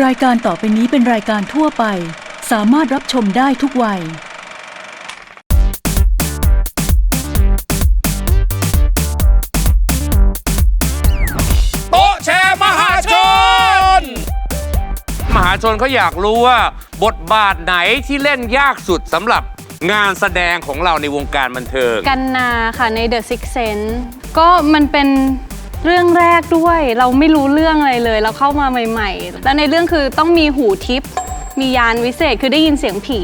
รายการต่อไปนี้เป็นรายการทั่วไป สามารถรับชมได้ทุกวัย โต๊ะแชร์มหาชน มหาชนเขาอยากรู้ว่า บทบาทไหนที่เล่นยากสุดสำหรับงานแสดงของเราในวงการบันเทิง กันนาค่ะใน The Six Sense ก็มันเป็น เรื่องแรกด้วยเราไม่รู้เรื่องอะไรเลย เราเข้ามาใหม่ ๆ แล้วในเรื่องคือต้องมีหูทิพย์มียานวิเศษคือได้ยินเสียงผี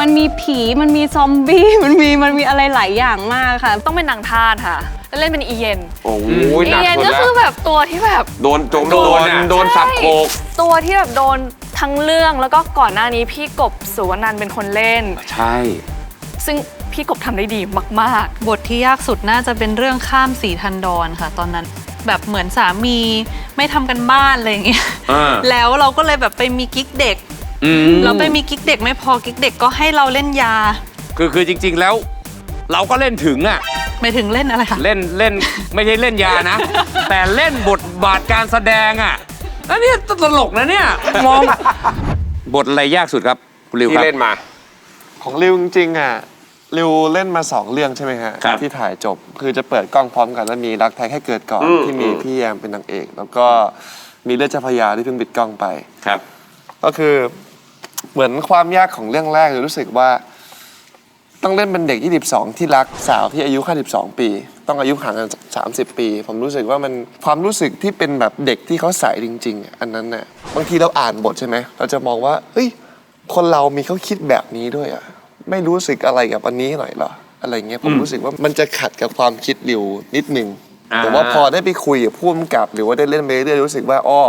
มันมีผีมันมีซอมบี้มันมีมันมีอะไรหลายอย่างมากค่ะ ต้องเป็นนางทาสค่ะแล้วเล่นเป็นอีเย็นโอ้โหอีหนักเย็นสุดก็แล้วคือแบบตัวที่แบบ โดนโจมโดโดนนอะ โดนสับโขกตัวที่แบบโดนทั้งเรื่องแล้วก็ก่อนหน้านี้พี่กบสุวรรณันท์เป็นคนเล่น ใช่ ซึ่ง พี่กบทำได้ดีมาก บทที่ยากสุดน่าจะเป็นเรื่องข้ามสีทันดอนค่ะ ตอนนั้นแบบเหมือนสามีไม่ทำกันบ้านอะไรอย่างเงี้ยอ่าแล้วเราก็เลยแบบไปมีกิ๊กเด็ก อืมเราไปมีกิ๊กเด็กไม่พอกิ๊กเด็กก็ให้เราเล่นยาคือคือจริง ๆ แล้ว เราก็เล่นถึงอะ ไม่ถึงเล่นอะไรค่ะเล่นเล่นไม่ใช่เล่นยานะ แต่เล่นบทบาทการแสดงอะอันนี้ตลกนะเนี่ยมอง บทอะไรยากสุดครับคุณริวคที่รับ เล่นมา ของริวจริงๆอะ ริวเล่นมาสองเรื่องใช่ไหมฮะครับที่ถ่ายจบคือจะเปิดกล้องพร้อมกันแล้วมีรักแท้แค่เกิดก่อนอืม ที่มีอืมพี่แยมเป็นนางเอก แล้วก็มีเลือดเจ้าพระยาที่เพิ่งปิดกล้องไป ครับ ก็คือเหมือนความยากของเรื่องแรกเลยรู้สึกว่า ต้องเล่นเป็นเด็ก 22 ที่รักสาวที่อายุแค่12 ปี ต้องอายุห่างกัน 30 ปี ผมรู้สึกว่ามันความรู้สึกที่เป็นแบบเด็กที่เขาใส่จริง ๆอะอันนั้นน่ะบางทีเราอ่านบทใช่ไหมเราจะมองว่าเฮ้ยคนเรามีเขาคิดแบบนี้ด้วยอะ ไม่รู้สึกอะไรกับอันนี้หน่อยเหรออะไรเงี้ยผมรู้สึกว่ามันจะขัดกับความคิดริวนิดนึงอ่าแต่ว่าพอได้ไปคุยกับผู้กำกับ หรือว่าได้เล่นไปเรื่อยๆรู้สึกว่าอ้อ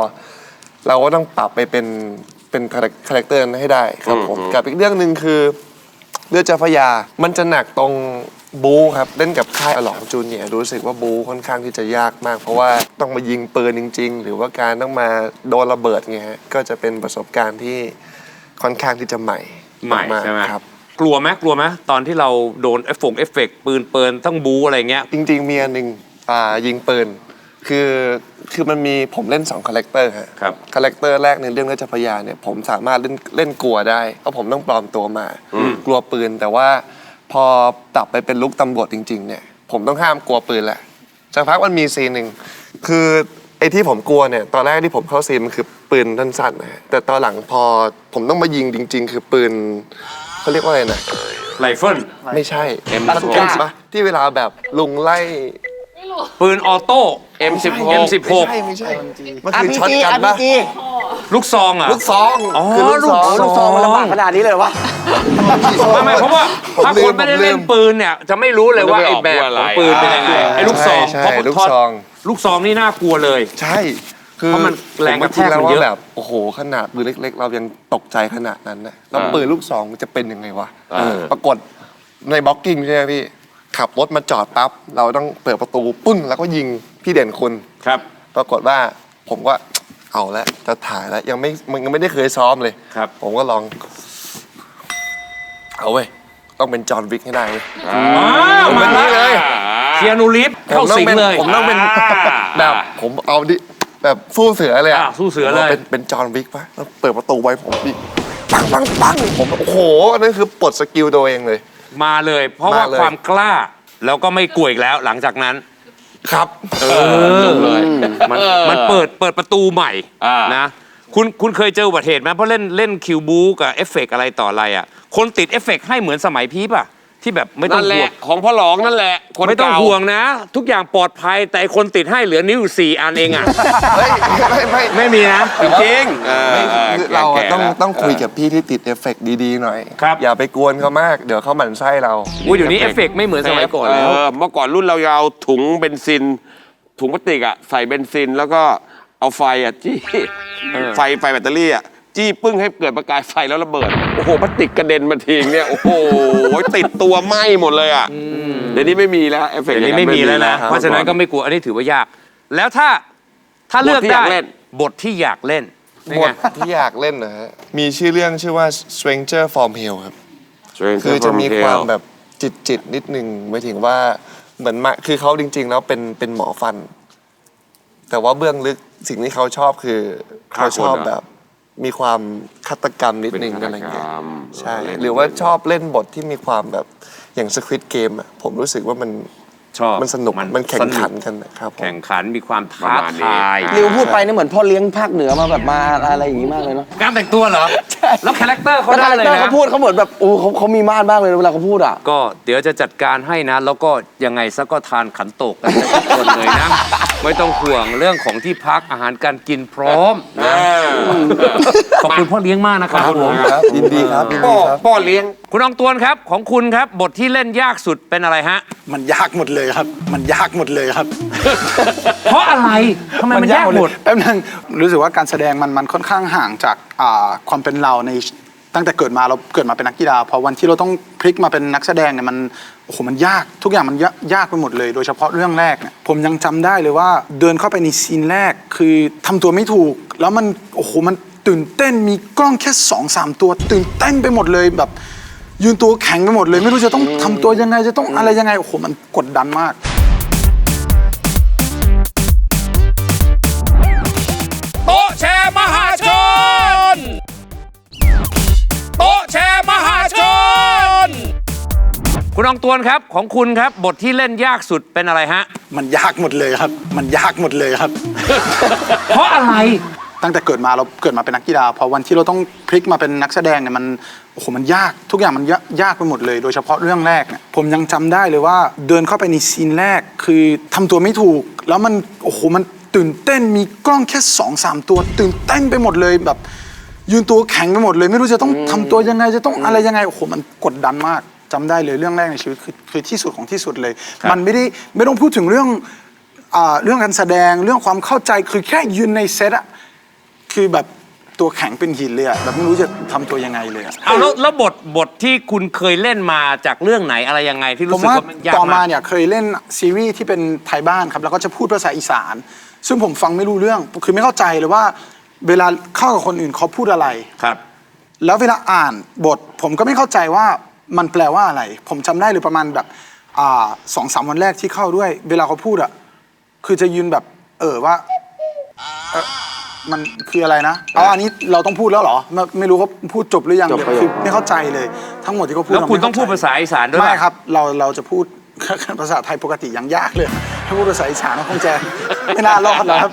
เราก็ต้องปรับไปเป็นเป็นคาแรคเตอร์นั้นให้ได้ครับผมอืมกับอีกเรื่องหนึ่งคือเลือดเจ้าพระยา มันจะหนักตรงบูครับเล่นกับค่ายอลองจูเนียร์รู้สึกว่าบูค่อนข้างที่จะยากมาก เพราะว่าต้องมายิงปืนจริง ๆ หรือว่าการต้องมาโดนระเบิดเงี้ยฮะก็จะเป็นประสบการณ์ที่ค่อนข้างที่จะใหม่ใหม่ากใช่ไหมครับ กลัวไหมกลัวไหมตอนที่เราโดนเอฟฟงเอฟเฟกต์ปืนเปินต้องบูอะไรเงี้ย จริงๆมีอันหนึ่งอ่ายิงปืน คือคือมันมีผมเล่น2คาแรคเตอร์ฮะครับคาแรคเตอร์แรกในเรื่องเลือดเจ้าพระยาเนี่ยผมสามารถเล่นเล่นกลัวได้เพราะผมต้องปลอมตัวมา กลัวปืนแต่ว่าพอตับไปเป็นลุกตำรวจจริง ๆ เนี่ย ผมต้องห้ามกลัวปืนแหละสักพักมันมีซีนหนึ่งคือไอ้ที่ผมกลัวเนี่ยตอนแรกที่ผมเข้าซีนมันคือปืนสั้นๆนะฮะแต่ตอนหลังพอผมต้องมายิงจริง ๆ คือปืน เขาเรียกว่าอะไรนะไรเฟิลไม่ใช่ M16 บาซูก้าปะที่เวลาแบบลุงไล่ปืนออโต้ M16 M16 ไม่ใช่ไม่ใช่มันคือช็อตกันปะลูกซองอะลูกซองอ๋อคือลูกซองลูกซองมันลำบากขนาดนี้เลยวะไม่ไม่เพราะว่าผมถ้าลืคมนไม่ได้ผมลืมเล่นปืนเนี่ยจะไม่รู้เลยว่าไม่ไอ้ออกแบบว่าอะไรของปืนเป็นยังไงอ่าไอ้ลูกซองใช่เพราะลูกพอซองลูกซองนี่น่ากลัวเลย ใช่ คือเพราะมันแรงกระแทกผมมันคิดเยอะแล้วว่าแบบโอ้โหขนาดปืนเล็ก ๆ เรายังตกใจขนาดนั้นนะแล้วอ่าปืนลูกซองมันจะเป็นยังไงวะอ่าปรากฏในบล็อกกิ้งใช่ไหมพี่ขับรถมาจอดปั๊บเราต้องเปิดประตูปึ้งแล้วก็ยิงพี่เด่นคุณ ครับ ปรากฏว่าผมก็ เอาแล้วจะถ่ายแล้วยังไม่มันยังไม่ได้เคยซ้อมเลยครับ ผมก็ลอง เอาเว้ยต้องเป็นจอห์นวิกให้ได้เว้ย อ้าวผมมาเป็นนี้เลยเคียนูรีฟเข้าสิงเลย ผมต้องเป็นอ่าแบบผมเอาดิ แบบสู้เสือเลยอะอะสู้เสือเลยผมว่าเป็นเป็นจอห์นวิกปะแล้วเปิดประตูไว้ผมดิปังปังปังผมโอ้โหอันนั้นคือปลดสกิลตัวเองเลย มาเลย เพราะว่ามาเลย ความกล้า แล้วก็ไม่กลัวอีกแล้วหลังจากนั้น ครับเออมันมันเปิดเปิดประตูใหม่อ่าน นะ คุณคุณเคยเจออุบัติเหตุไหมเพราะเล่นเล่นคิวบูกับเอฟเฟกต์อะไรต่ออะไรอะ คนติดเอฟเฟกต์ให้เหมือนสมัยพีป่ะ ที่แบบไม่ต้อนั่งนแหห่วละงของพ่อหลองนั่นแหละ คนไม่ต้องเก่าห่วงนะ ทุกอย่างปลอดภัยแต่ไอ้คนติดให้เหลือนิ้วอยู่สี่อันเองอะ เฮ้ยไม่ไม่ไม่มีนะ จริงๆเออไม่เออคือเราอะแก่ๆต้องแล้วต้องคุยกับพี่ที่ติดเอฟเฟกต์ดีๆหน่อยครับ อย่าไปกวนเขามากเดี๋ยวเขาหมั่นไส้เรา อุ้ยเดี๋ยวนี้เอฟเฟกต์ไม่เหมือนสมัยก่อนแล้วเเมื่อก่อนรุ่นเราจะเอาถุงเบนซิน ถุงพลาสติกอะใส่เบนซินแล้วก็เอาไฟอะจี้ไฟไฟแบตเตอรี่อะ จี้ปึ้งให้เกิดประกายไฟแล้วระเบิด โอ้โหพลาสติกกระเด็นมาทิ้งเนี่ย โอ้โห ติดตัวไหม้หมดเลยอะเดี๋ยวนี้ไม่มีแล้วเอฟเฟกต์เดี๋ยวนี้ไม่มีแล้วนะ เพราะฉะนั้นก็ไม่กลัว อันนี้ถือว่ายาก แล้วถ้าถ้าเลือกบทที่อได้ยากเล่นบทที่อยากเล่น บทที่อยากเล่นนะฮะ มีชื่อเรื่องชื่อว่า Stranger from Hell ครับ คือจะมีความแบบจิตจิตๆนิดนึงหมายถึงว่าเหมือนมาคือเขาจริง ๆ แล้วเป็นเป็นหมอฟัน แต่ว่าเบื้องลึกสิ่งที่เขาชอบคือฆ่าเขาชอบคนเหรอแบบ มีความฆาตกรรมนิดนึงอะไรเงี้ยใช่หรือว่าชอบเล่นบทที่มีความแบบอย่างสควิตเกมอะผมรู้สึกว่ามันชอบมันสนุกมันแข่งขันสกันนะครับผมแข่งขันมีความประท้ามาณนี้ทายริวพูดไปนี่เหมือนพ่อเลี้ยงภาคเหนือมาแบบมาอะไรอย่างนี้มากเลยเนาะการแต่งตัวเหรอแล้วคาแรคเตอร์เขาแล้วได้คาแรคเลยเตอร์นะเขาพูดเขาเหมือนแบบโอ้เขาเขามีมาดมากเลยเวลาเขาพูดอะก็เดี๋ยวจะจัดการให้นะ แล้วก็ยังไงซะก็ทานขันโตกกันทุกคนเลยนะไม่ต้องห่วงเรื่องของที่พักอาหารการกินพร้อมนะขอบคุณพ่อเลี้ยงมากนะครับผมครับยินดีครับยินพ่ดีอครับพ่อเลี้ยง คุณอองตวนครับ ของคุณครับบทที่เล่นยากสุดเป็นอะไรฮะ มันยากหมดเลยครับ มันยากหมดเลยครับ เพราะอะไรทำไมมันยากหมดแป๊บนึงรู้สึกว่าการแสดงมันมันค่อนข้างห่างจากอ่าความเป็นเราในตั้งแต่เกิดมาเราเกิดมาเป็นนักกีฬาพอวันที่เราต้องพลิกมาเป็นนักแสดงเนี่ยมัน โอ้โหมันยากทุกอย่างมันยากยากไปหมดเลย โดยเฉพาะเรื่องแรกเนี่ยผมยังจำได้เลยว่า เดินเข้าไปในซีนแรกคือทำตัวไม่ถูก แล้วมันโอ้โหมันตื่นเต้นมีกล้องแค่สองสามตัว ตื่นเต้นไปหมดเลยแบบ ยืนตัวแข็งไปหมดเลย ไม่รู้จะต้องทำตัวยังไงจะต้องอะไรยังไงโอ้โหมันกดดันมาก คุณอองตวนครับของคุณครับบทที่เล่นยากสุดเป็นอะไรฮะ มันยากหมดเลยครับ มันยากหมดเลยครับ เพราะอะไร ตั้งแต่เกิดมาเราเกิดมาเป็นนักกีฬาพอวันที่เราต้องพลิกมาเป็นนักแสดงเนี่ยมันโอ้โหมันยากทุกอย่างมันยากยากไปหมดเลย โดยเฉพาะเรื่องแรกเนี่ยผมยังจำได้เลยว่าเดินเข้าไปในซีนแรกคือทำตัวไม่ถูก แล้วมันโอ้โหมันตื่นเต้นมีกล้องแค่สองสามตัว ตื่นเต้นไปหมดเลยแบบ ยืนตัวแข็งไปหมดเลย ไม่รู้จะต้องทำตัวยังไงจะต้องอะไรยังไงโอ้โหมันกดดันมาก จำได้เลยเรื่องแรกในชีวิตคือคือที่สุดของที่สุดเลย มันไม่ได้ไม่ต้องพูดถึงเรื่องอ่าเรื่องการแสดงเรื่องความเข้าใจคือแค่ยืนในเซตอะคือแบบตัวแข็งเป็นหินเลยอะแบบไม่รู้จะทำตัวยังไงเลยอะ เอาแล้วแล้วบทบทที่คุณเคยเล่นมาจากเรื่องไหนอะไรยังไงที่ผรู้มสึกว่าว่ามันยากต่อมามากเนี่ยเคยเล่นซีรีส์ที่เป็นไทยบ้านครับ แล้วก็จะพูดภาษาอีสาน ซึ่งผมฟังไม่รู้เรื่อง คือไม่เข้าใจเลยว่า เวลาเข้ากับคนอื่นเขาพูดอะไร ครับ แล้วเวลาอ่านบทผมก็ไม่เข้าใจว่า มันแปลว่าอะไร ผมจำได้เลยประมาณแบบอ่าสองสามวันแรกที่เข้าด้วย เวลาเขาพูดอะคือจะยืนแบบ เออว่าเอ่อมันคืออะไรนะอ๋ออันนี้เราต้องพูดแล้วเหรอ ไม่ไม่รู้เขาพูดจบหรือยังจบประโยค คือไม่เข้าใจเลย ทั้งหมดที่เขาพูดแล้วคุณเรไม่ต้องพูดเข้ภาษาอีสานด้วยไม่ป่ะครับ เราเราจะพูด ภาษาไทยปกติยังยากเลย ถ้าพูดภาษาอีสานก็คงจะไม่น่ารอดหรอกครับ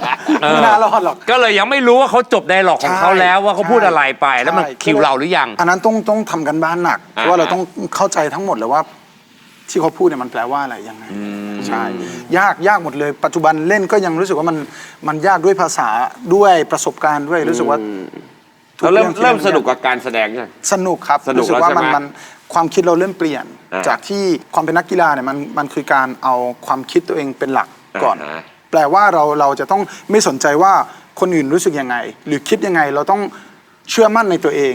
ไม่น่ารอดหรอก ก็เลยยังไม่รู้ว่าเขาจบไดร็อกของเขาแล้วว่าเขาพูดอะไรไปแล้วมันใช่คิวเราหรือยัง อันนั้นต้องต้องทำกันบ้านหนักเพราะว่าเราต้องเข้าใจทั้งหมดเลยว่า ที่เขาพูดเนี่ยมันแปลว่าอะไรยังไงใช่ยากยากหมดเลย ปัจจุบันเล่นก็ยังรู้สึกว่ามันมันยากด้วยภาษาด้วยประสบการณ์ด้วยรู้สึกว่าทุเราเริ่มองที่เริ่มล่สนนุกกับการแสดงยังสนุกครับสนุกรู้สึกว่าแล้วมันใช่ไหมมัน ความคิดเราเริ่มเปลี่ยน อ่าจากที่ความเป็นนักกีฬาเนี่ยมันมันคือการเอาความคิดตัวเองเป็นหลักก่อน อ่าแปลว่าเราเราจะต้องไม่สนใจว่าคนอื่นรู้สึกยังไง หรือคิดยังไงเราต้องเชื่อมั่นในตัวเอง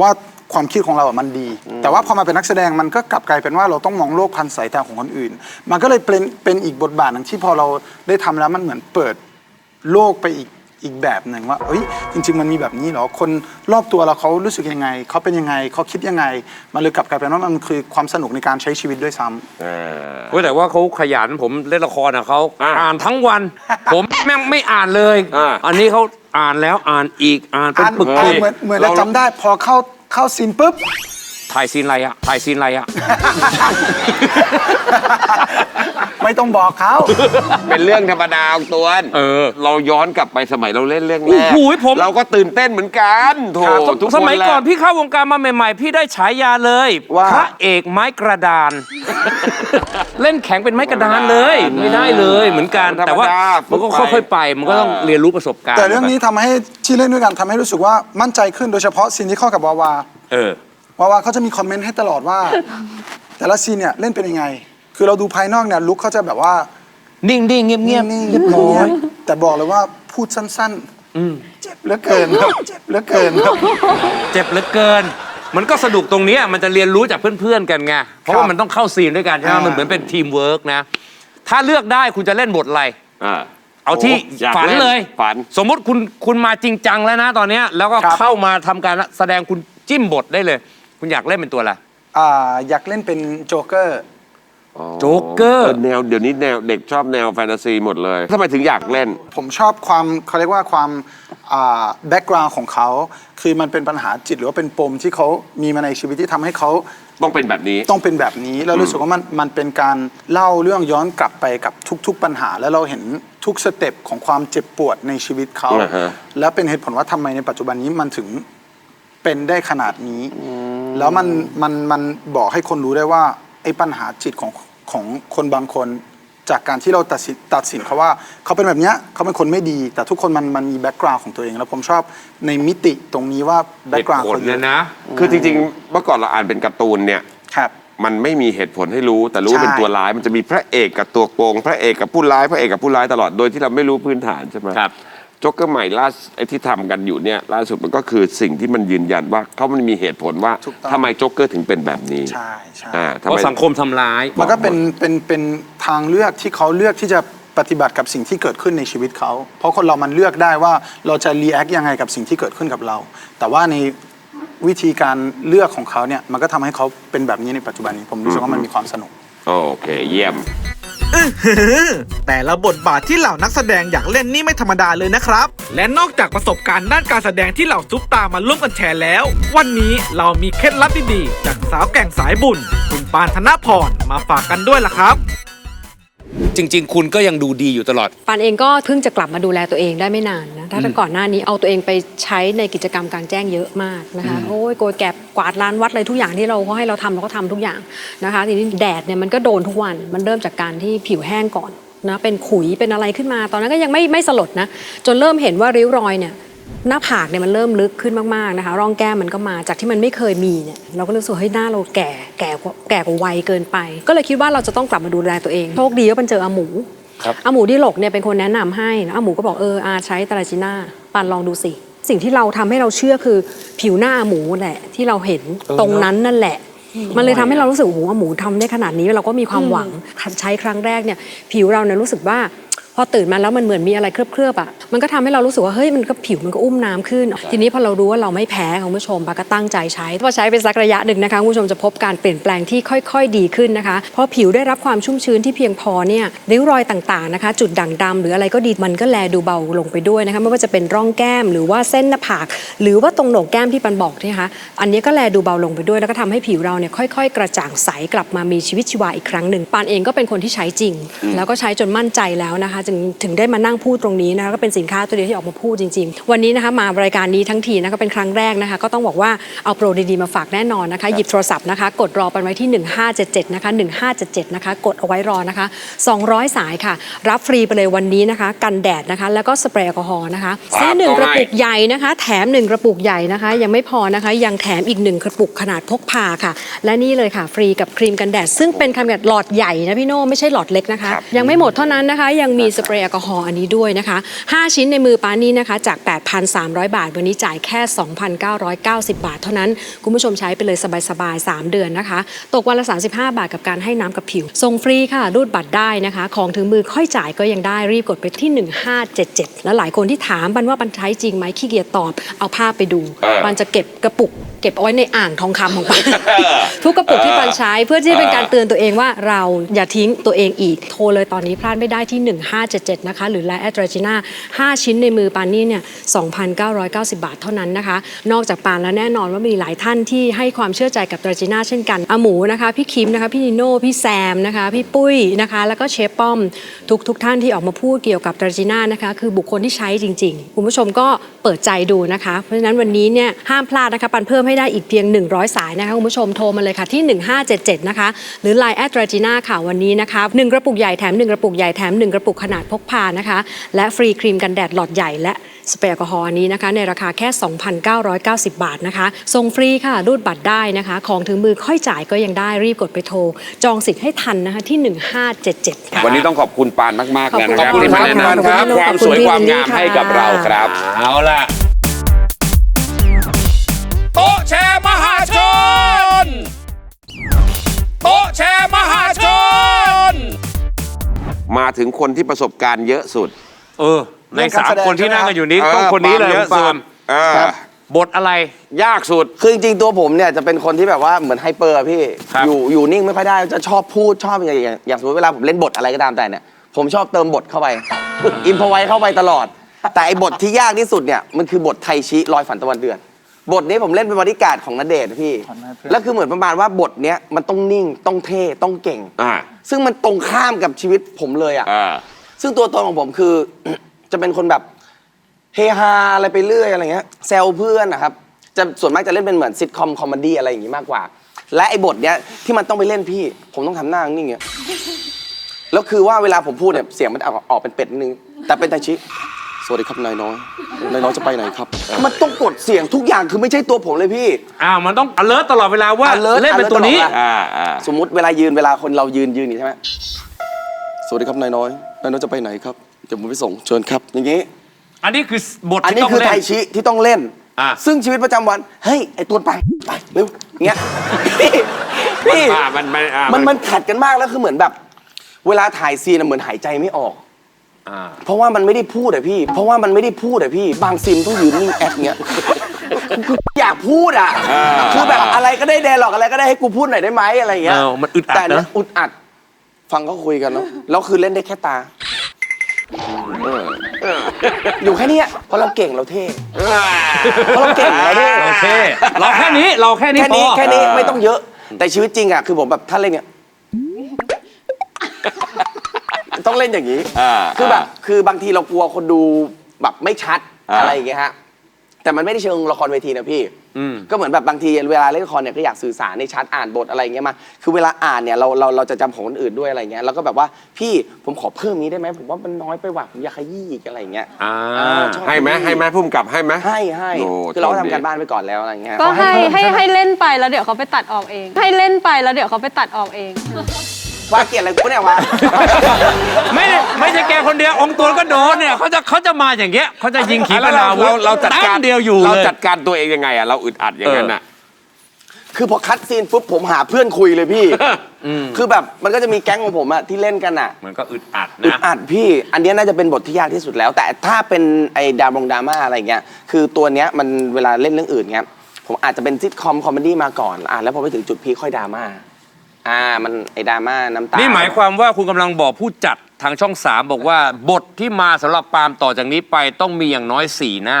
ว่าความคิดของเราอะมันดี แต่ว่าพอมาเป็นนักแสดงมันก็กลับกลายเป็นว่าเราต้องมองโลกพันสายตาของคนอื่น มันก็เลยเป็นเป็นอีกบทบาทหนึ่งที่พอเราได้ทำแล้วมันเหมือนเปิดโลกไปอีก อีกแบบหนึ่งว่าเอ้ยจริง ๆ มันมีแบบนี้เหรอคนรอบตัวเราเขารู้สึกยังไงเขาเป็นยังไงเขาคิดยังไง มันเลยกลับกลายเป็นว่ามันคือความสนุกในการใช้ชีวิตด้วยซ้ำเออเว้ยแต่ว่าเขาขยันผมเล่นละครอะเขาอ่าอ่านทั้งวัน ผมแม่งไม่อ่านเลยอ่าอันนี้เขาอ่านแล้วอ่านอีกอ่านเป็นอ่านปึกอ่านๆเหมือนเหมือนเราจะจำได้พอเข้าเข้าซีนปุ๊บ ถ่ายซีนอะไรอะถ่ายซีนอะไรอะ ไม่ต้องบอกเขา เป็นเรื่องธรรมดาของตัวเออ เราย้อนกลับไปสมัยเราเล่นเรื่องแรกโอ้โหผม เราก็ตื่นเต้นเหมือนกันโถครับทุกคนสมัยก่อนแหละพี่เข้าวงการมาใหม่ ๆ พี่ได้ฉายาเลยว่า พระเอกไม้กระดาน เล่นแข็งเป็นไม้กระดานเลย ไม่ได้เลยเหมือนกันธรรมดาแต่ว่ามันก็ฝึกไปค่อยๆไปมันก็ต้องเรียนรู้ประสบการณ์แต่เรื่องนี้ทำให้ที่เล่นด้วยกันทำให้รู้สึกว่ามั่นใจขึ้นโดยเฉพาะซีนที่เข้ากับวาวา เออ วาวาเขาจะมีคอมเมนต์ให้ตลอดว่า แต่ละซีนเนี่ยเล่นเป็นยังไง คือเราดูภายนอกเนี่ยลุคเขาจะแบบว่านิ่งๆเงียบนิ่งๆเรียบร้อย แต่บอกเลยว่าพูดสั้นๆเจ็บเหลือเกินครับเจ็บเหลือเกินครับๆเจ็บเหลือเกิน มันก็สนุกตรงเนี้ยมันจะเรียนรู้จากเพื่อนๆกันไงเพราะว่ามันต้องเข้าซีนด้วยกันใช่ไหมอ่ามั มันเหมือนเป็นทีมเวิร์กนะ ถ้าเลือกได้คุณจะเล่นบทอะไร อ่า เอาที่โอ้อยากฝันเล่นเลยฝัน สมมุติคุณคุณมาจริงจังแล้วนะตอนเนี้ยแล้วก็ครับ เข้ามาทำการแสดงคุณจิ้มบทได้เลย คุณอยากเล่นเป็นตัวอะไร อ่าอยากเล่นเป็นโจ๊กเกอร์ โจ๊กเกอร์แนวเดี๋ยวนี้แนวเด็กชอบแนวแฟนตาซีหมดเลยทำไมถึงอยากเล่น ผมชอบความเขาเรียกว่าความแบ็กกราวน์ของเขา คือมันเป็นปัญหาจิตหรือว่าเป็นปมที่เขามีมาในชีวิตที่ทำให้เขาต้องเป็นแบบนี้ต้องเป็นแบบนี้ แล้วรู้สึกว่ามันมันเป็นการเล่าเรื่องย้อนกลับไปกับทุก ๆปัญหา แล้วเราเห็นทุกสเต็ปของความเจ็บปวดในชีวิตเขาอ่าฮะแล้วเป็นเหตุผลว่าทำไมในปัจจุบันนี้มันถึงเป็นได้ขนาดนี้ แล้วมันมันมันบอกให้คนรู้ได้ว่าไอ้ปัญหาจิตของ ของคนบางคนจากการที่เราตัดสินตัดสินเขาว่าเขาเป็นแบบเนี้ยเขาเป็นคนไม่ดี แต่ทุกคนมันมันมีแบ็กกราวน์ของตัวเอง แล้วผมชอบในมิติตรงนี้ว่าแบ็เหกตุกราวน์ผลเขาเยเนี่ยอะนะ คือจริงๆ เมื่อก่อนเราอ่านเป็นการ์ตูนเนี่ย ครับ มันไม่มีเหตุผลให้รู้แต่รู้ว่าใช่ เป็นตัวร้ายมันจะมีพระเอกกับตัวโกง พระเอกกับผู้ร้ายพระเอกกับผู้ร้ายตลอดโดยที่เราไม่รู้พื้นฐานใช่ไหมครับ โจ๊กเกอร์ใหม่ล่าสุดไอ้ที่ทำกันอยู่เนี่ยล่าสุดมันก็คือสิ่งที่มันยืนยันว่าเขามันมีเหตุผลว่าถูกต้อง ทำไมโจ๊กเกอร์ถึงเป็นแบบนี้ใช่ใช่ อ่าเพทำไม ราะสังคมทำร้าย มันก็เป็นเป็นเป็นทางเลือกที่เขาเลือกที่จะปฏิบัติกับสิ่งที่เกิดขึ้นในชีวิตเขา เพราะคนเรามันเลือกได้ว่าเราจะรีแอคยังไงกับสิ่งที่เกิดขึ้นกับเรา แต่ว่าในวิธีการเลือกของเขาเนี่ยมันก็ทำให้เขาเป็นแบบนี้ในปัจจุบันนี้ผมรู้สึกว่ามันมีความสนุก โอเค เยี่ยมอื้อหือ แต่ละบทบาทที่เหล่านักแสดงอยากเล่นนี่ไม่ธรรมดาเลยนะครับ และนอกจากประสบการณ์ด้านการแสดงที่เหล่าซุปตามาร่วมกันแชร์แล้ว วันนี้เรามีเคล็ดลับดีๆ จากสาวแก่งสายบุญ คุณปานธนพรมาฝากกันด้วยล่ะครับ จริง ๆ คุณก็ยังดูดีอยู่ตลอด ปานเองก็เพิ่งจะกลับมาดูแลตัวเองได้ไม่นานนะถ้าก่อนหน้านี้เอาตัวเองไปใช้ในกิจกรรมกลางแจ้งเยอะมากนะคะโอ้ยโกยแกบกวาดลานวัดอะไรทุกอย่างที่เราเขาให้เราทำเราก็ทำทุกอย่างนะคะทีนี้แดดเนี่ยมันก็โดนทุกวันมันเริ่มจากการที่ผิวแห้งก่อนนะเป็นขุยเป็นอะไรขึ้นมา ตอนนั้นก็ยังไม่ไม่สลดนะจนเริ่มเห็นว่าริ้วรอยเนี่ย หน้าผากเนี่ยมันเริ่มลึกขึ้นมากๆนะคะ ร่องแก้มมันก็มาจากที่มันไม่เคยมีเนี่ยเราก็รู้สึกว่าเฮ้ยหน้าเราแก่แก่กว่าแก่กว่าวัยเกินไป ก็เลยคิดว่าเราจะต้องกลับมาดูแลตัวเองโชคดีว่ามันเจออาหมูครับอาหมูที่หลกเนี่ยเป็นคนแนะนำให้แล้วอาหมูก็บอกเอออาใช้ตราจิน่าปันลองดูสิสิ่งที่เราทำให้เราเชื่อคือผิวหน้าอาหมูแหละที่เราเห็นตรงนั้นนั่นแหละ มันเลยทำให้เรารู้สึกโอ้โหอาหมูทำได้ขนาดนี้เราก็มีความหวังใช้ครั้งแรกเนี่ยผิวเราเนี่ยรู้สึกว่า พอตื่นมาแล้วมันเหมือนมีอะไรเคลือบๆอะมันก็ทำให้เรารู้สึกว่าเฮ้ยมันก็ผิวมันก็อุ้มน้ำขึ้น ทีนี้พอเรารู้ว่าเราไม่แพ้คุณผู้ชมปาก็ตั้งใจใช้พอใช้เป็นสักระยะหนึ่งนะคะคุณผู้ชมจะพบการเปลี่ยนแปลงที่ค่อย ๆ ดีขึ้นนะคะเพราะผิวได้รับความชุ่มชื้นที่เพียงพอเนี่ยริ้วรอยต่างๆนะคะ จุดด่างดำหรืออะไรก็ดีมันก็แลดูเบาลงไปด้วยนะคะไม่ว่าจะเป็นร่องแก้มหรือว่าเส้นหน้าผาก หรือว่าตรงโหนกแก้มที่ปันบอกนี่ยนะคะอันนี้ก็แลดูเบาลงไปด้วย แล้วก็ทำให้ผิวเราเนี่ยค่อย ๆ กระจ่างใสกลับมามีชีวิตชีวาอีกครั้งหนึ่งปานเองก็เป็นคนที่ใช้จริง แล้วก็ใช้จนมั่นใจแล้วนะคะจึงถึงได้มานั่งพูดตรงนี้นะคะก็เป็นสินค้าตัวเดียวที่ออกมาพูดจริง ๆ วันนี้นะคะมารายการนี้ทั้งทีนะคะเป็นครั้งแรกนะคะ ก็ต้องบอกว่าเอาโปรดีๆมาฝากแน่นอนนะคะ หยิบโทรศัพท์นะคะ กดรอปันไว้ที่ 1577นะคะ1577นะคะกดเอาไว้รอนะคะ 200 สายค่ะ รับฟรีไปเลยวันนี้นะคะ กันแดดนะคะ แล้วก็สเปรย์แอลกอฮอล์นะคะซื้อหนึ่งกระปุกใหญ่นะคะ แถมหนึ่งกระปุกใหญ่นะคะ ยังไม่พอนะคะ ยังแถมอีกหนึ่งกระปุกขนาดพกพาค่ะ และนี่เลยค่ะ ฟรีกับครีมกันแดด ซึ่งเป็นกันแดดหลอดใหญ่นะพี่โน่ไม่ใช่หลอดเล็กนะคะ ยังไม่หมดเท่านั้นนะคะ ยังมีสเปรย์แอลกอฮอล์อันนี้ด้วยนะคะ 5 ชิ้นในมือปานี่นะคะ จาก 8,300 บาท วันนี้จ่ายแค่ 2,990 บาท เท่านั้น คุณผู้ชมใช้ไปเลยสบายๆ 3 เดือนนะคะ ตกวันละ 35 บาทกับการให้น้ำกับผิว ส่งฟรีค่ะ รูดบัตรได้นะคะ ของถึงมือค่อยจ่ายก็ยังได้รีบกดไปที่ 1577 แล้วหลายคนที่ถามบันว่าบันใช้จริงไหมขี้เกียจตอบเอาภาพไปดูเออบันจะเก็บกระปุกเก็บเอาไว้ในอ่างทองคำของปันทุกกระปุกที่ปันใช้เพื่อที่เป็นการเตือนตัวเองว่าเราอย่าทิ้งตัวเองอีก โทรเลยตอนนี้พลาดไม่ได้ที่577 นะคะ หรือ Line แอดรจิน่า5ชิ้นในมือปานนี่เนี่ย 2,990 บาทเท่านั้นนะคะ นอกจากปานแล้วแน่นอนว่ามีหลายท่านที่ให้ความเชื่อใจกับรจิน่าเช่นกันอาหมูนะคะ พี่คิมนะคะ พี่นิโน่ พี่แซมนะคะ พี่ปุ้ยนะคะ แล้วก็เชฟป้อมทุกทุกท่านที่ออกมาพูดเกี่ยวกับรจิน่านะคะ คือบุคคลที่ใช้จริง ๆ คุณผู้ชมก็เปิดใจดูนะคะ เพราะฉะนั้นวันนี้เนี่ยห้ามพลาดนะคะ ปันเพิ่มให้ได้อีกเพียง 100 สายนะคะคุณผู้ชมโทรมาเลยค่ะที่ 1577 นะคะ หรือ Line แอดรจิน่าค่ะวันนี้นะคะหนึ่งกระปุกใหญ่แถมหนึ่งกระปุกใหญ่แถมหนึ่งกระปุกขนาดพกพานะคะ และฟรีครีมกันแดดหลอดใหญ่และสเปรย์แอลกอฮอล์อันนี้นะคะ ในราคาแค่ 2,990 บาทนะคะส่งฟรีค่ะ รูดบัตรได้นะคะ ของถึงมือค่อยจ่ายก็ยังได้รีบกดไปโทร จองสิทธิ์ให้ทันนะคะที่ 1577ค่ะวันนี้ต้องขอบคุณปานมากๆเลยนะคขรัอบบคุณที่มาครับแนะนำขอบคุณความขอบคุณสวยพี่ความวินนี่งามค่ะให้กับเราครับ เอาล่ะ มาถึงคนที่ประสบการณ์เยอะสุด เออ ในเรื่องการสามแสดงคนที่นั่งกันอยู่นี้เออต้องคนนี้เลยปาล์มเยอะคุณปาล์มสุดเออครับบทอะไรยากสุด คือจริงๆตัวผมเนี่ยจะเป็นคนที่แบบว่าเหมือนไฮเปอร์อะพี่ ครับ อยู่อยู่นิ่งไม่ค่อยได้จะชอบพูดชอบอย่างอย่างอย่างสมมติเวลาผมเล่นบทอะไรก็ตามแต่เนี่ยผมชอบเติมบทเข้าไป อินพอไว้เข้าไปตลอด แต่ไอ้บทที่ยากที่สุดเนี่ยมันคือบทไทชิลอยฝันตะวันเดือน บทนี้ผมเล่นเป็นบริการดของนเดชน์พี่ แล้วคือเหมือนประมาณว่าบทเนี้ยมันต้องนิ่งต้องเท่ต้องเก่ง อ่าซึ่งมันตรงข้ามกับชีวิตผมเลยอะ อ่า ซึ่งตัวตนของผมคือ จะเป็นคนแบบเฮฮาอะไรไปเรื่อยอะไรเงี้ยแซวเพื่อนนะครับจะส่วนมากจะเล่นเป็นเหมือนซิทคอมคอมเมดี้อะไรอย่างงี้มากกว่า และไอ้บทเนี้ยที่มันต้องไปเล่นพี่ ผมต้องทำหน้านิ่งๆเงี้ยแล้วคือว่าเวลาผมพูดเนี่ยเสียงมันออกออกเป็นเป็ดนิดนึงแต่เป็นไทชิ สวัสดีครับนายน้อยนายน้อยจะไปไหนครับ มันต้องกดเสียงทุกอย่างคือไม่ใช่ตัวผมเลยพี่ อ้าวมันต้อง alert ตลอดเวลาว่า alert เล่นเป็นตัวนี้ alert ตลอดเวลา อ่าอ่าสมมุติเวลายืนเวลาคนเรายืนยืนอยู่ใช่ไหมสวัสดีครับนายน้อยนายน้อยจะไปไหนครับเดี๋ยวผมไปส่งเชิญครับ อย่างงี้ อันนี้คือบทอันที่นี้ต้องคือเล่ไทน ชิที่ต้องเล่น อะ ซึ่งชีวิตประจำวัน เฮ้ย ไอตัวไปไปเร็วเงี้ยพี่พี่ อ่ามันมันอ่ามันมันขัดกันมากแล้วคือเหมือนแบบ เวลาถ่ายซีนอะเหมือนหายใจไม่ออกอ่า เพราะว่ามันไม่ได้พูดอะพี่ เพราะว่ามันไม่ได้พูดอะพี่ บางซีนต้องยืนนิ่งแอคเงี้ยกูอยากพูดอะคือแบบอะไรก็ได้แดร์หรอกอะไรก็ได้ให้กูพูดหน่อยได้ไหมอะไรเงี้ยเออมันอึดอัดแต่เนี้ยนะอึดอัด ฟังเขาคุยกันเนาะ แล้วคือเล่นได้แค่ตา อยู่แค่เนี้ยเพราะเราเก่งเราเท่เพราะเราเก่งเราเท่ โอเค เราแค่นี้ เราแค่นี้แค่พนี้อ แค่นี้ไม่ต้องเยอะ แต่ชีวิตจริงอะคือผมแบบท่านเล่นเนี่ย ต้องเล่นอย่างนี้อ่าคือแบบคือบางทีเรากลัวคนดูแบบไม่ชัดอ่า อะไรอย่างเงี้ยฮะแต่มันไม่ได้เชิงละครเวทีนะพี่ อืม ก็เหมือนแบบบางทีเวลาเล่นละครเนี่ยก็อยากสื่อสารในชัดอ่านบทอะไรอย่างเงี้ยมา คือเวลาอ่านเนี่ยเราเราเราจะจำของคนอื่นด้วยอะไรเงี้ย แล้วก็แบบว่าพี่ผมขอเพิ่มนี้ได้ไหมผมว่ามันน้อยไปว่ะผมอยากขยี้อีกอะไรอย่างเงี้ย อ่าอ่าชอบ ให้ไหมให้ไหมพุ่มกับให้ไหม ให้ให้โอ้คือเราก็โชคดี ทำการบ้านไปก่อนแล้วอะไรเงี้ยก็เขาให้เพิ่มให้ช่ไมให้เล่นไปแล้วเดี๋ยวเขาไปตัดออกเอง ให้เล่นไปแล้วเดี๋ยวเขาไปตัดออกเอง ว่าเกลียดอะไรกูเนี่ยวะไม่ได้ไม่ใช่แกคนเดียวองค์ตัวก็โดนเนี่ยเขาจะเขาจะมาอย่างเงี้ยเขาจะยิงขีปแล้วนาเราวุธเราเราจัดการตั้งเดียวอยู่เราเลยจัดการตัวเองยังไงอะเราอึดอัดอย่างนั้นอะคือพอคัดซีนปุ๊บผมหาเพื่อนคุยเลยพี่คือแบบมันก็จะมีแก๊งของผมอะที่เล่นกันอะมันก็อึดอัดอึดนะอัดพี่ อันเนี้ยน่าจะเป็นบทที่ยากที่สุดแล้ว แต่ถ้าเป็นไอ้ดามงดราม่าอะไรเงี้ยคือตัวเนี้ยมันเวลาเล่นเรื่องอื่นเงี้ยผมอาจจะเป็นซิทคอมคอมเมดี้มาก่อนอะแล้วพอไปถึงจุดพีคค่อยดราม่า อ่ามันไอ้ดราม่าน้ำตานี่นี่หมายความว่าคุณกำลังบอกผู้จัดทางช่องสามบอกว่า บทที่มาสำหรับปาล์มต่อจากนี้ไปต้องมีอย่างน้อยสี่หน้า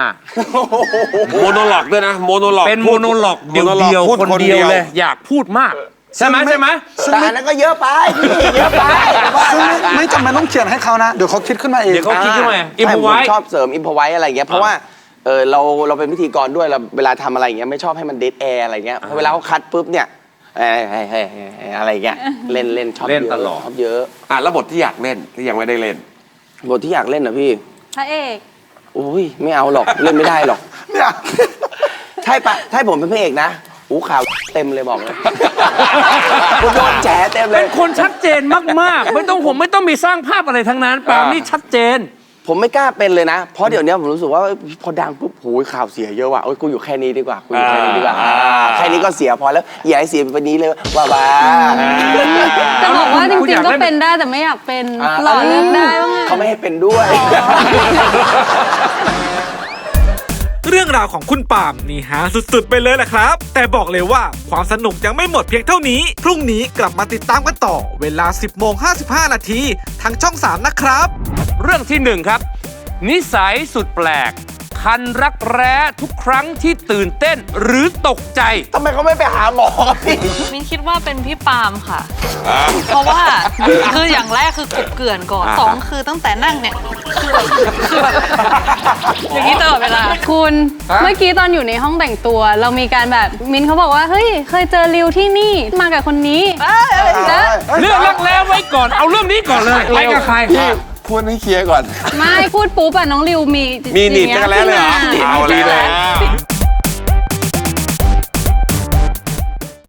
โมโนล็อกด้วยนะ โมโนล็อกเป็นโมโนล็อกเดียวโมโนเดียวพูดคนเดียวเลย อยากพูดมาก ใช่ไหมใช่ไหมแต่อันนั้นก็เยอะไปพี่เยอะไปซึ่งไม่ไม่จำเป็นต้องเขียนให้เขานะ เดี๋ยวเขาคิดขึ้นมาเอง เดี๋ยวเขาคิดขึ้นมาอิมพอไว้ ใช่ผมชอบเสริมอิมพอไว้อะไรเงี้ยเพราะว่าเออเราเราเป็นพิธีกรด้วยเราเวลาทำอะไรอย่างเงี้ยไม่ชอบให้มันเดทแอร์อะไรเงี้ยเพราะเวลาเขาคัดปุ๊บเนี่ย เอ้ยเฮ้ยเฮ้ยเฮ้ยเฮ้ยอะไรเงี้ยเล่นเล่นชอบเล่นยอะตลอด ชอบเยอะอะแล้วบทที่อยากเล่นที่ยังไม่ได้เล่น บทที่อยากเล่นนะพี่พระเอกอุ้ยไม่เอาหรอกเล่นไม่ได้หรอกเนี่ยใช่ปะถ้าให้ผมเป็นพระเอกนะหูข่าวเต็มเลยบอกเลยคุณโดนแฉเต็มเลเป็ย นคนชัดเจนมากๆ ไม่ต้องผมไม่ต้องมีสร้างภาพอะไรทั้งนั้นปาล์มนี่ชัดเจน ผมไม่กล้าเป็นเลยนะ เพราะเดี๋ยวนี้ผมรู้สึกว่าพอดังปุ๊บโหยข่าวเสียเยอะว่ะโอ้ยกูอยู่แค่นี้ดีกว่ากูอยู่แค่นี้ดีกว่าอ่าอ่าแค่นี้ก็เสียพอแล้วอย่าให้เสียไปนี้เลยว่าว่าจะบอกว่าจคุณริองยากๆก็เล่นเป็นได้แต่ไม่อยากเป็นอ่าหล่อเลือกได้ว่าไงเขาไม่ให้เป็นด้วย เรื่องราวของคุณปามนี่ฮาสุดๆไปเลยแหละครับ แต่บอกเลยว่าความสนุกยังไม่หมดเพียงเท่านี้ พรุ่งนี้กลับมาติดตามกันต่อเวลา 10โมง55 นาทีทางช่อง 3 นะครับ เรื่องที่หนึ่งครับ นิสัยสุดแปลก คันรักแร้ทุกครั้งที่ตื่นเต้นหรือตกใจ ทำไมเขาไม่ไปหาหมอพี่มินคิดว่าเป็นพี่ปาล์มค่ะ เพราะว่าคืออย่างแรกคือกบเกลื่อนก่อนอ่าสองคือตั้งแต่นั่งเนี่ยคือแบบคือแบบอย่างนี้ตลอดเวลา คุณเมื่อกี้ตอนอยู่ในห้องแต่งตัว เรามีการแบบมินเขาบอกว่าเฮ้ยเคยเจอริวที่นี่มากับคนนี้แล้วเรื่องรักแร้ไว้ก่อนเอาเรื่องนี้ก่อนเลยไปกับใคร ควรให้เคลียร์ก่อน ไม่พูดปุ๊บอะน้องริวมีมีหนีบกันแล้วเลยเอเอาเลยน